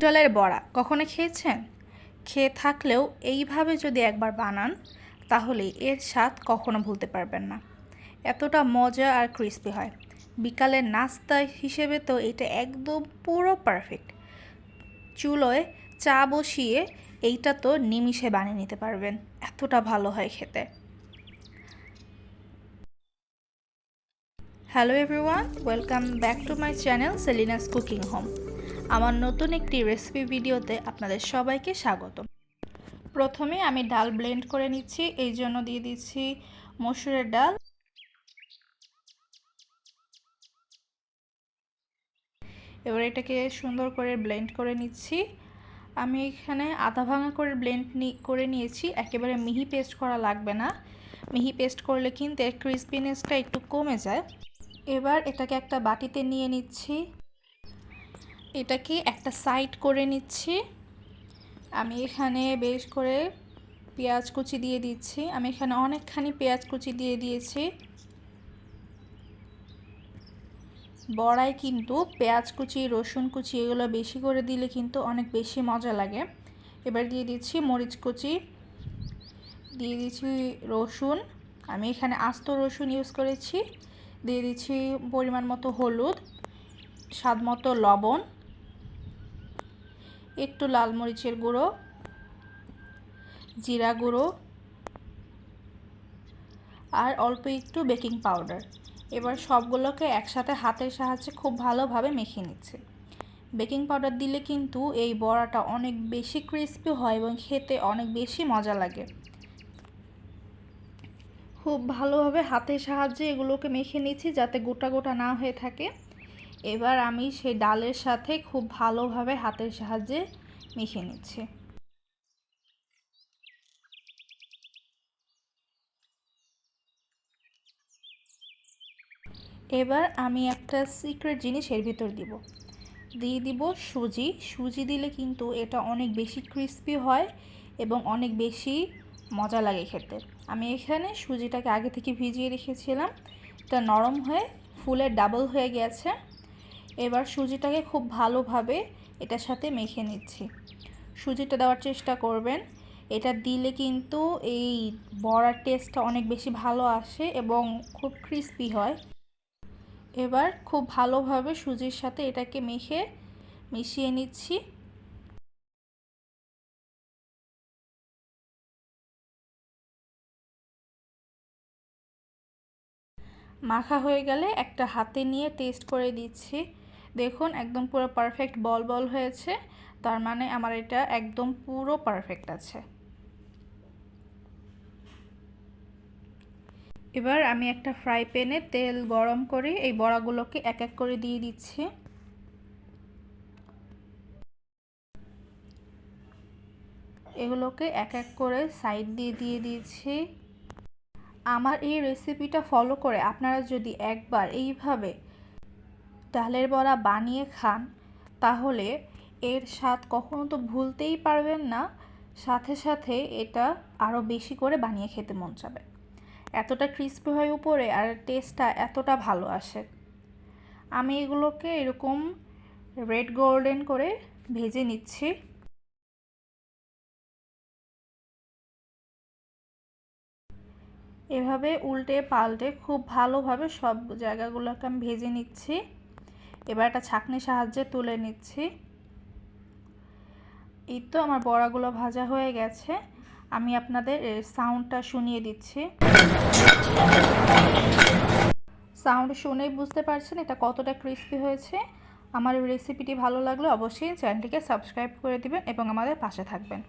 ডালের বড়া কখনো খেয়েছেন? খেয়ে থাকলেও এইভাবে যদি একবার বানান, তাহলে এর স্বাদ কখনো ভুলতে পারবেন না। এতটা মজা আর ক্রিস্পি হয়। বিকালের নাস্তা হিসেবে তো এটা একদম পুরো পারফেক্ট চুলোয় চা বসিয়ে এইটা তো নিমিষে বানিয়ে নিতে পারবেন। এতটা ভালো হয় খেতে। Hello everyone welcome back to my channel Selina's cooking home আমার নতুন একটি রেসিপি ভিডিওতে আপনাদের সবাইকে স্বাগত প্রথমে আমি ডাল ব্লেন্ড করে নিচ্ছি, এই জন্য দিয়ে দিচ্ছি মসুরের ডাল। এবার এটাকে সুন্দর করে ব্লেন্ড করে নিচ্ছি। আমি এখানে আধা ভাঙা করে ব্লেন্ড করে নিয়েছি, একেবারে মিহি পেস্ট করা লাগবে না। মিহি পেস্ট করলে কিন্তু এর ক্রিসপিনেসটা একটু কমে যায়। এবার এটাকে একটা বাটিতে নিয়ে নিচ্ছি। এটাকে একটা সাইড করে নিচ্ছি। আমি এখানে বেশ করে পেঁয়াজ কুচি দিয়ে দিচ্ছি। আমি এখানে অনেকখানি পেঁয়াজ কুচি দিয়ে দিয়েছি। বড়ায় কিন্তু পেঁয়াজ কুচি, রসুন কুচি এগুলো বেশি করে দিলে কিন্তু অনেক বেশি মজা লাগে। এবার দিয়ে দিচ্ছি মরিচ কুচি। দিয়ে দিচ্ছি রসুন। আমি এখানে আস্ত রসুন ইউজ করেছি। দিয়ে দিচ্ছি পরিমাণ মতো হলুদ, স্বাদ মতো লবণ। একটু লাল মরিচের গুঁড়ো, জিরা গুঁড়ো, আর অল্প একটু বেকিং পাউডার। এবার সবগুলোকে একসাথে হাতের সাহায্যে খুব ভালোভাবে মেখে নিচ্ছে। বেকিং পাউডার দিলে কিন্তু এই বড়াটা অনেক বেশি ক্রিস্পি হয় এবং খেতে অনেক বেশি মজা লাগে। খুব ভালোভাবে হাতের সাহায্যে এগুলোকে মেখে নিচ্ছি যাতে গোটা গোটা না হয়ে থাকে। এবার আমি সেই ডালের সাথে খুব ভালোভাবে হাতের সাহায্যে মেখে নিচ্ছি। এবার আমি একটা সিক্রেট জিনিস এর ভিতর দিব। দিয়ে দিব সুজি। সুজি দিলে কিন্তু এটা অনেক বেশি ক্রিস্পি হয় এবং অনেক বেশি মজা লাগে খেতে। আমি এখানে সুজিটাকে আগে থেকে ভিজিয়ে রেখেছিলাম। এটা নরম হয়ে ফুলের ডাবল হয়ে গেছে। এবার সুজিটাকে খুব ভালোভাবে এটার সাথে মেখে নিচ্ছি। সুজিটা দেওয়ার চেষ্টা করবেন। এটা দিলে কিন্তু এই বড়ার টেস্টটা অনেক বেশি ভালো আসে এবং খুব ক্রিস্পি হয়। এবার খুব ভালোভাবে সুজির সাথে এটাকে মেখে মিশিয়ে নিচ্ছি। মাখা হয়ে গেলে একটা হাতে নিয়ে টেস্ট করে দিচ্ছি। দেখুন, একদম পুরো পারফেক্ট বল বল হয়েছে। তার মানে আমার এটা একদম পুরো পারফেক্ট আছে। এবার আমি একটা ফ্রাই প্যানে তেল গরম করে এই বড়াগুলোকে এক এক করে দিয়ে দিচ্ছি। এগুলোকে এক এক করে সাইড দিয়ে দিয়ে দিয়েছি আমার এই রেসিপিটা ফলো করে আপনারা যদি একবার এইভাবে ডালের বড়া বানিয়ে খান, তাহলে এর স্বাদ কখনো তো ভুলতেই পারবেন না। সাথে সাথে এটা আরও বেশি করে বানিয়ে খেতে মন যাবে এতটা ক্রিস্পি হয় উপরে আর টেস্টটা এতটা ভালো আসে। আমি এগুলোকে এরকম রেড গোল্ডেন করে ভেজে নিচ্ছি। এভাবে উল্টে পাল্টে খুব ভালোভাবে সব জায়গাগুলোকে আমি ভেজে নিচ্ছি। এবার একটা ছাঁকনির সাহায্যে তুলে নিচ্ছি। এই তো আমার বড়াগুলো ভাজা হয়ে গেছে। আমি আপনাদের সাউন্ডটা শুনিয়ে দিচ্ছি। সাউন্ড শুনেই বুঝতে পারছেন এটা কতটা ক্রিস্পি হয়েছে। আমার রেসিপিটি ভালো লাগলে অবশ্যই চ্যানেলটিকে সাবস্ক্রাইব করে দিবেন এবং আমাদের পাশে থাকবেন।